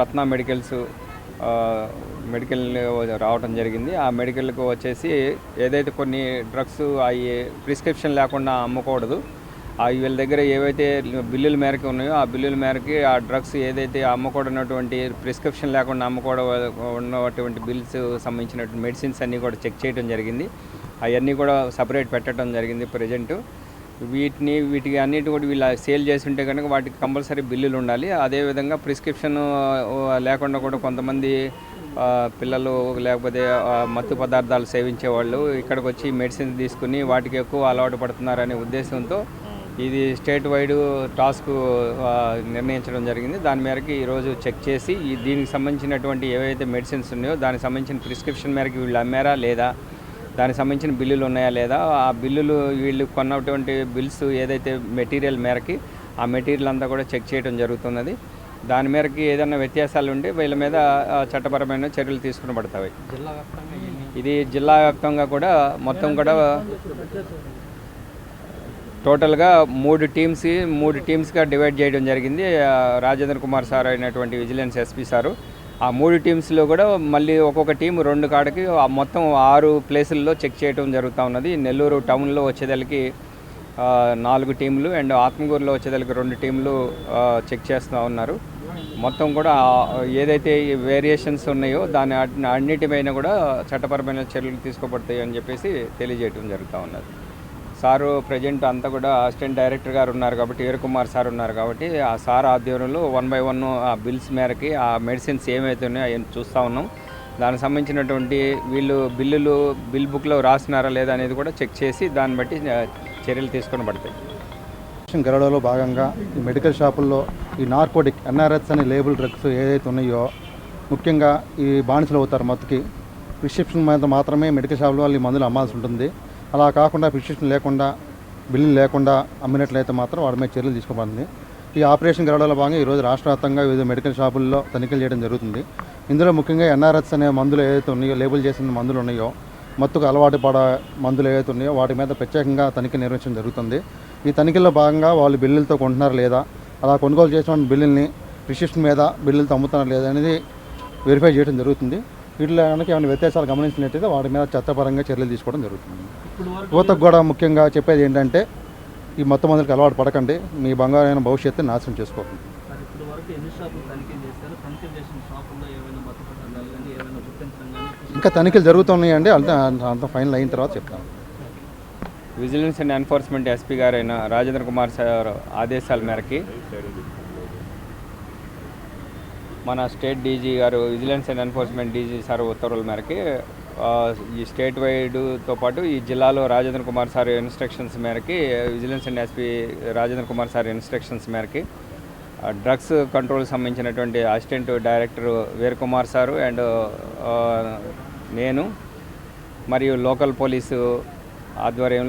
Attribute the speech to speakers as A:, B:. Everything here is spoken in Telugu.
A: రత్న మెడికల్స్ మెడికల్ రావడం జరిగింది. ఆ మెడికల్కి వచ్చేసి ఏదైతే కొన్ని డ్రగ్స్ అవి ప్రిస్క్రిప్షన్ లేకుండా అమ్మకూడదు. ఆ వీళ్ళ దగ్గర ఏవైతే బిల్లుల మేరకు ఉన్నాయో ఆ బిల్లుల మేరకి ఆ డ్రగ్స్ ఏదైతే అమ్మకూడనటువంటి ప్రిస్క్రిప్షన్ లేకుండా అమ్మకూడ ఉన్నటువంటి బిల్స్ సంబంధించినటువంటి మెడిసిన్స్ అన్నీ కూడా చెక్ చేయడం జరిగింది. అవన్నీ కూడా సపరేట్ పెట్టడం జరిగింది ప్రజెంటు. వీటిని వీటికి అన్నిటి కూడా వీళ్ళు సేల్ చేసి ఉంటే కనుక వాటికి కంపల్సరీ బిల్లులు ఉండాలి. అదేవిధంగా ప్రిస్క్రిప్షన్ లేకుండా కూడా కొంతమంది పిల్లలు లేకపోతే మత్తు పదార్థాలు సేవించే వాళ్ళు ఇక్కడికి వచ్చి మెడిసిన్ తీసుకుని వాటికి ఎక్కువ అలవాటు పడుతున్నారనే ఉద్దేశంతో ఇది స్టేట్ వైడ్ టాస్క్ నిర్ణయించడం జరిగింది. దాని మేరకు ఈరోజు చెక్ చేసి దీనికి సంబంధించినటువంటి ఏవైతే మెడిసిన్స్ ఉన్నాయో దానికి సంబంధించిన ప్రిస్క్రిప్షన్ మేరకు వీళ్ళు అమ్మారా లేదా దానికి సంబంధించిన బిల్లులు ఉన్నాయా లేదా? ఆ బిల్లులు వీళ్ళు కొన్నటువంటి బిల్స్ ఏదైతే మెటీరియల్ మేరకి ఆ మెటీరియల్ అంతా కూడా చెక్ చేయడం జరుగుతున్నది. దాని మేరకి ఏదైనా వ్యత్యాసాలు ఉంటే వీళ్ళ మీద చట్టపరమైన చర్యలు తీసుకుని పడతాయి. ఇది జిల్లా వ్యాప్తంగా కూడా మొత్తం కూడా టోటల్గా మూడు టీమ్స్ మూడు టీమ్స్గా డివైడ్ చేయడం జరిగింది. రాజేంద్ర కుమార్ సార్ అయినటువంటి విజిలెన్స్ ఎస్పీ సారు. ఆ మూడు టీమ్స్లో కూడా మళ్ళీ ఒక్కొక్క టీం రెండు కాడకి మొత్తం ఆరు ప్లేసుల్లో చెక్ చేయడం జరుగుతూ ఉన్నది. నెల్లూరు టౌన్లో వచ్చేదలకి నాలుగు టీంలు అండ్ ఆత్మగూరులో వచ్చేదలకి రెండు టీంలు చెక్ చేస్తూ ఉన్నారు. మొత్తం కూడా ఏదైతే వేరియేషన్స్ ఉన్నాయో దాని అన్నిటిపైన కూడా చట్టపరమైన చర్యలు తీసుకోబడతాయి అని చెప్పేసి తెలియజేయడం జరుగుతూ ఉన్నది. సారు ప్రజెంట్ అంతా కూడా అసిస్టెంట్ డైరెక్టర్ గారు ఉన్నారు కాబట్టి వీర కుమార్ సార్ ఉన్నారు కాబట్టి ఆ సార్ ఆధ్వర్యంలో వన్ బై వన్ ఆ బిల్స్ మేరకి ఆ మెడిసిన్స్ ఏమైతే ఉన్నాయో అవన్నీ చూస్తూ ఉన్నాం. దానికి సంబంధించినటువంటి వీళ్ళు బిల్లులు బిల్ బుక్లో రాసినారా లేదా అనేది కూడా చెక్ చేసి దాన్ని బట్టి చర్యలు తీసుకొని పడతాయి.
B: ఆపరేషన్ భాగంగా ఈ మెడికల్ షాపుల్లో ఈ నార్కోటిక్ ఎన్ఆర్ఎస్ అనే లేబుల్ డ్రగ్స్ ఏదైతే ఉన్నాయో ముఖ్యంగా ఈ బానిసలు అవుతారు మత్తుకి. ప్రిస్క్రిప్షన్ మీద మాత్రమే మెడికల్ షాపుల వాళ్ళు ఈ మందులు అమ్మాల్సి ఉంటుంది. అలా కాకుండా ప్రిస్క్రిప్షన్ లేకుండా బిల్లు లేకుండా అమ్మినట్లయితే మాత్రం వాడి మీద చర్యలు తీసుకోబడింది. ఈ ఆపరేషన్ గరుడలో భాగంగా ఈరోజు రాష్ట్ర వ్యాప్తంగా వివిధ మెడికల్ షాపుల్లో తనిఖీలు చేయడం జరుగుతుంది. ఇందులో ముఖ్యంగా ఎన్ఆర్ఎస్ అనే మందులు ఏదైతే ఉన్నాయో లేబుల్ చేసిన మందులు ఉన్నాయో మత్తుకు అలవాటు పడ మందులు ఏవైతే ఉన్నాయో వాటి మీద ప్రత్యేకంగా తనిఖీ నిర్వహించడం జరుగుతుంది. ఈ తనిఖీల్లో భాగంగా వాళ్ళు బిల్లులతో కొంటున్నారా లేదా అలా కొనుగోలు చేసిన బిల్లుల్ని రిసిప్షన్ మీద బిల్లులతో అమ్ముతున్నారా లేదా అనేది వెరిఫై చేయడం జరుగుతుంది. వీటిలో కనుక ఏమైనా వ్యత్యాసాలు గమనించినట్టయితే వాటి మీద చట్టపరంగా చర్యలు తీసుకోవడం జరుగుతుంది. యువతకు కూడా ముఖ్యంగా చెప్పేది ఏంటంటే ఈ మొత్తం మందులకు అలవాటు పడకండి. మీ బంగారైన భవిష్యత్తు నాశనం చేసుకోకండి. ఇంకా తనిఖీలు జరుగుతున్నాయండి. అంత అంత ఫైనల్ అయిన తర్వాత చెప్తాను.
A: విజిలెన్స్ అండ్ ఎన్ఫోర్స్మెంట్ ఎస్పీ గారైన రాజేంద్ర కుమార్ సార్ ఆదేశాల మేరకి మన స్టేట్ డీజీ గారు vigilance and enforcement DG sir ఉత్తర్వుల మేరకి ఈ స్టేట్ వైడ్తో పాటు ఈ జిల్లాలో రాజేంద్ర కుమార్ సార్ ఇన్స్ట్రక్షన్స్ మేరకి vigilance and SP Rajendra Kumar sir instructions మేరకి డ్రగ్స్ కంట్రోల్ సంబంధించినటువంటి assistant director Veer Kumar sir and నేను మరియు లోకల్ పోలీసు ఆధ్వర్యంలో